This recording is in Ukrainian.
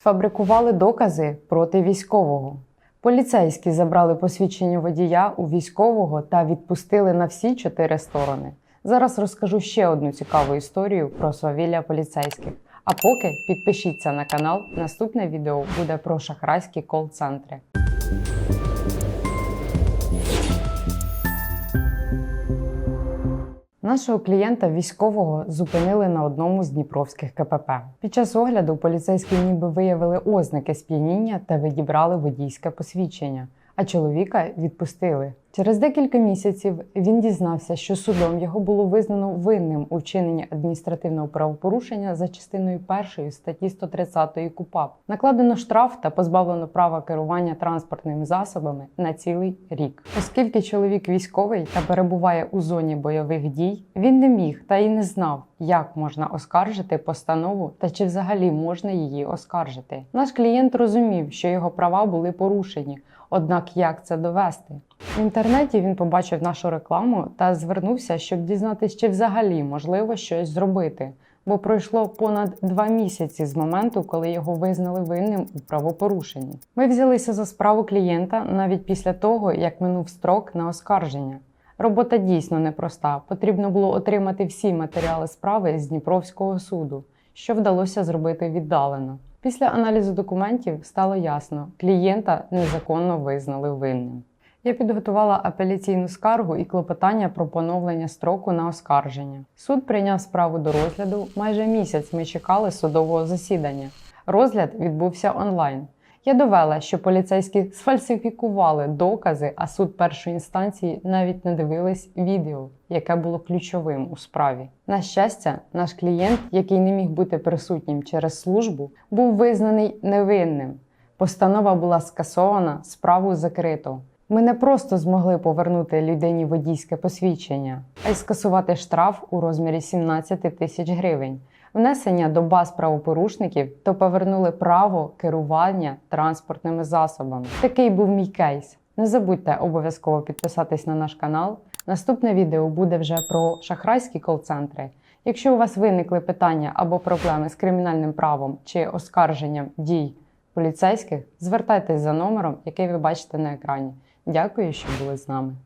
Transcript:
Фабрикували докази проти військового. Поліцейські забрали посвідчення водія у військового та відпустили на всі чотири сторони. Зараз розкажу ще одну цікаву історію про свавілля поліцейських. А поки підпишіться на канал. Наступне відео буде про шахрайські кол-центри. Нашого клієнта військового зупинили на одному з дніпровських КПП. Під час огляду поліцейські ніби виявили ознаки сп'яніння та відібрали водійське посвідчення, а чоловіка відпустили. Через декілька місяців він дізнався, що судом його було визнано винним у вчиненні адміністративного правопорушення за частиною першої статті 130 КУПАП. Накладено штраф та позбавлено права керування транспортними засобами на цілий рік. Оскільки чоловік військовий та перебуває у зоні бойових дій, він не міг та й не знав, як можна оскаржити постанову та чи взагалі можна її оскаржити. Наш клієнт розумів, що його права були порушені. Однак як це довести? В інтернеті він побачив нашу рекламу та звернувся, щоб дізнатися, чи взагалі можливо щось зробити. Бо пройшло понад два місяці з моменту, коли його визнали винним у правопорушенні. Ми взялися за справу клієнта навіть після того, як минув строк на оскарження. Робота дійсно непроста. Потрібно було отримати всі матеріали справи з Дніпровського суду, що вдалося зробити віддалено. Після аналізу документів стало ясно, клієнта незаконно визнали винним. Я підготувала апеляційну скаргу і клопотання про поновлення строку на оскарження. Суд прийняв справу до розгляду. Майже місяць ми чекали судового засідання. Розгляд відбувся онлайн. Я довела, що поліцейські сфальсифікували докази, а суд першої інстанції навіть не дивились відео, яке було ключовим у справі. На щастя, наш клієнт, який не міг бути присутнім через службу, був визнаний невинним. Постанова була скасована, справу закрито. Ми не просто змогли повернути людині водійське посвідчення, а й скасувати штраф у розмірі 17 тисяч гривень. Внесення до баз правопорушників то повернули право керування транспортними засобами. Такий був мій кейс. Не забудьте обов'язково підписатись на наш канал. Наступне відео буде вже про шахрайські кол-центри. Якщо у вас виникли питання або проблеми з кримінальним правом чи оскарженням дій поліцейських, звертайтесь за номером, який ви бачите на екрані. Дякую, що були з нами.